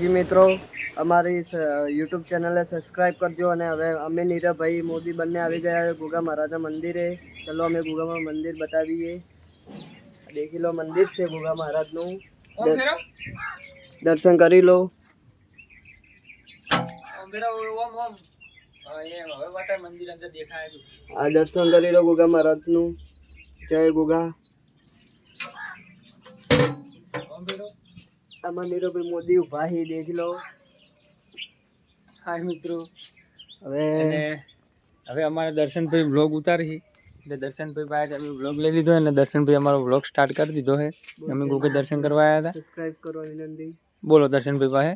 જી મિત્રો અમારી યુટ્યુબ ચેનલને સબસ્ક્રાઇબ કરજો અને હવે અમે નીરવભાઈ મોદી બંને આવી ગયા ગુગા મહારાજા મંદિરે. ચલો અમે ગુગામાં મંદિર બતાવીએ. દેખી લો મંદિર છે ગુગા મહારાજનું. દર- દર્શન કરી લો. આ દર્શન કરી લો ગુગા મહારાજનું. જય ગુગા. આમાં નીરવભાઈ મોદી ઊભા છે દેખ લો. હાય મિત્રો. હવે હવે અમારે દર્શનભાઈ બ્લોગ ઉતારી એટલે દર્શનભાઈ પાસે અમે બ્લોગ લઈ લીધો અને દર્શનભાઈ અમારો બ્લોગ સ્ટાર્ટ કરી દીધો છે. અમે ગુગે દર્શન કરવા આવ્યા હતા. સબસ્ક્રાઇબ કરો વિનંતી. બોલો દર્શનભાઈ પાસે.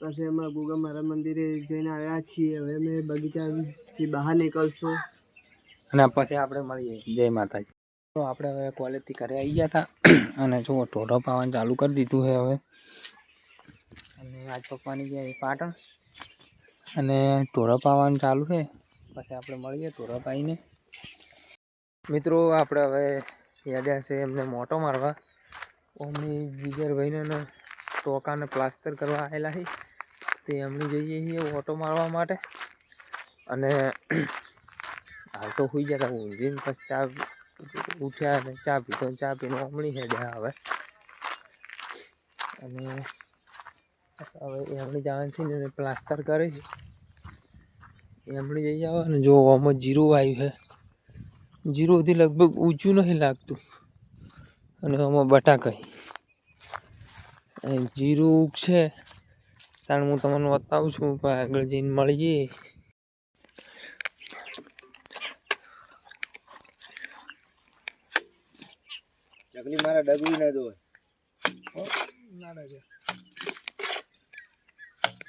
પછી અમે ગુગા મારા મંદિરે જઈને આવ્યા છીએ. હવે અમે બગીચાથી બહાર નીકળશું. અને પછી આપણે મળીએ. જય માતાજી. તો આપણે હવે કોલેજથી ઘરે આવી ગયા હતા અને જો ટોટો પાવાનું ચાલુ કરી દીધું છે હવે. અને આજ પપ્પાની ગયા પાટણ. અને ટોરા પાવાનું ચાલુ છે. પછી આપણે મળીએ ટોરા પાઈને. મિત્રો, આપણે હવે યાદ્યા છે એમને મોટો મારવા. ઓમની જીગરભાઈને ટોકાને પ્લાસ્ટર કરવા આવેલા છે. તે એમની જઈએ છીએ ઓટો મારવા માટે. અને હાલ તો હોઈ જતા ઊંઘીને પછી ચા ઉઠ્યા અને ચા પીધો. ચા પીને હમણી હેડ્યા હવે. અને હવે એમણી જવાનું છે ને પ્લાસ્ટર કરે છે. એમણી જઈ આવે ને જો આમાં જીરું આવ્યું છે. જીરુંથી લગભગ ઊંચું નહીં લાગતું. અને આમાં બટાકાઈ જીરું છે ત્યારે હું તમને બતાવું છું. આગળ જઈને મળીએ. ચકલી મારા ડગવી ના દોય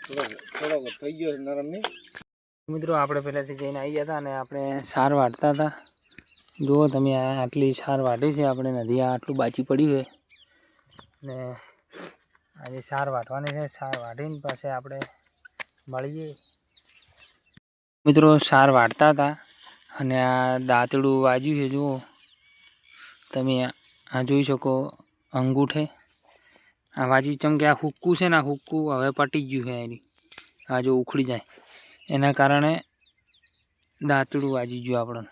થોડો થઈ ગયો નરમ મિત્રો આપણે પહેલાંથી જઈને આવી ગયા હતા અને આપણે સાર વાટતા હતા. જુઓ તમે આ આટલી સાર વાટી છે આપણે નદી આટલું બાચી પડ્યું છે. ને આજે સાર વાટવાની છે સાર વાટીને પાસે આપણે મળીએ. મિત્રો સાર વાટતા હતા અને આ દાંતડું વાજ્યું છે જુઓ. તમે આ જોઈ શકો, અંગૂઠે. આ વાજી ચમ કે આ હુક્કું છે ને, આ હુક્કું હવે પટી ગયું છે એની. આ જો ઉખડી જાય. એના કારણે દાંતડું વાજી ગયું આપણને.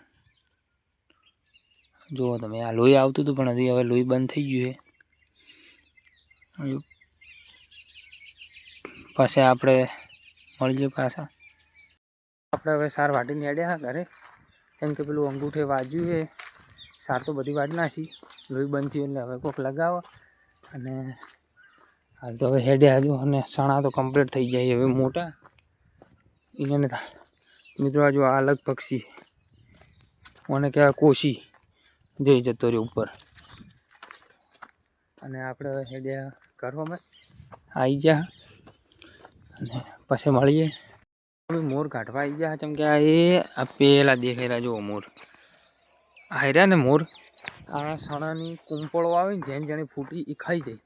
જુઓ તમે, આ લોહી આવતું હતું પણ હજી હવે લોહી બંધ થઈ ગયું છે. પછી આપણે મળીએ પાછા. આપણે હવે સાર વાટીને અડ્યા ઘરે. કેમ કે પેલું અંગૂઠે વાજ્યું છે. સાર તો બધી વાટ નાખી. લોહી બંધ થયું એટલે હવે કોક લગાવો. અને હાલ તો હવે હેડ્યા હજુ અને સણા તો કમ્પ્લીટ થઈ જાય હવે મોટા. એને મિત્રો આ આ અલગ પક્ષી. મને કહેવાય કોશી. જઈ જતો રહ્યો ઉપર. અને આપણે હવે હેડ્યા કરવામાં આવી ગયા અને પછી મળીએ. મોર કાઢવા આવી ગયા કેમ કે આ એ આ પેલા દેખાયેલા જુઓ મોર. આ ને મોર. આ સાણાની કુંપળો આવે ને જેન જેને ફૂટી એ ખાઈ જાય.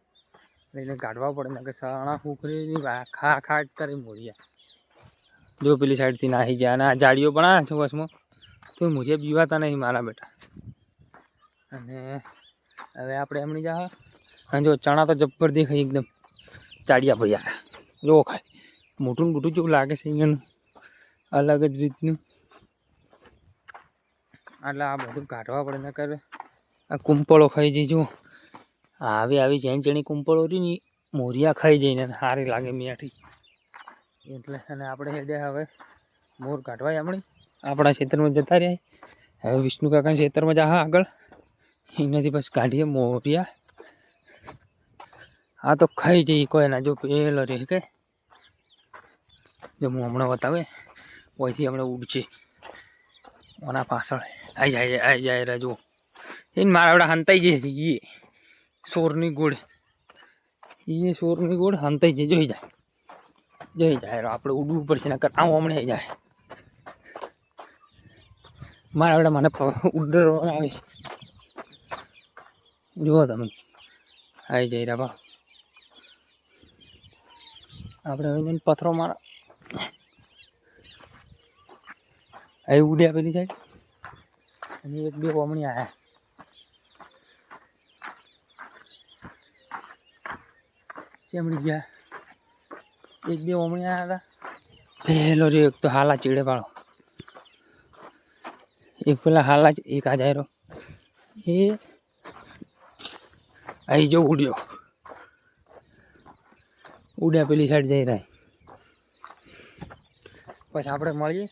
એને કાઢવા પડે ને કે સણા ફૂકરી ખા ખા કરી મોરિયા. જો પેલી સાઈડથી નાહી જાય, અને આ જાડીઓ પણ આ છે બસમાં તો મુજે પીવાતા નહીં મારા બેટા. અને હવે આપણે એમની જા, અને જો ચણા તો જબ્બર દેખાય એકદમ. ચાડિયા ભૈયા. જો ખાય. મોટું મોટું જેવું લાગે છે અહીંયાનું. અલગ જ રીતનું. એટલે આ બધું કાઢવા પડે, નકર કરે આ કુંપળો ખાઈ જઈ જુઓ આવી આવી જેણ જેણી કુંપળો રહી ને મોરિયા ખાઈ જઈને સારી લાગે મીઠી એટલે અને આપણે હેડે હવે મોર કાઢવાય હમણાં આપણા ક્ષેત્રમાં જતા રહ્યા. હવે વિષ્ણુ કાકાના ક્ષેત્રમાં જા આગળ. એનાથી બસ કાઢીએ મોરિયા. હા તો ખાઈ જઈએ કોઈ ના, જો પેલો રે કે. જો હું હમણાં બતાવે, ઓયથી હમણાં ઉડશે. ઓના પાછળ. આવી જાય આઈ જાય રે જો એને મારા આવડા હંતાઈ જાય એ સોરની ગોળ. એ સોરની ગોળ હંતાઈ જાય જોઈ જાય. જઈ જાય આપણે ઉડવું પડશે, નકર આવું હમણાં જાય. મારા આવડે મને ઉડરો આવે છે. જુઓ તમે. આવી જાય રા આપણે પથ્થરો મારા અહીં ઉડ્યા પેલી સાઈડ અને એક બે કોમણી આવ્યા ચેમડી ગયા. એક બે ઓમણી આવ્યા હતા. પહેલો રહ્યો, એક તો હાલા ચીડે પાડો. એક પેલા હાલા એક આ જાય એ અહીં જો ઉડ્યો. ઉડ્યા પેલી સાઈડ જઈ રહ્યા પછી આપણે મળીએ.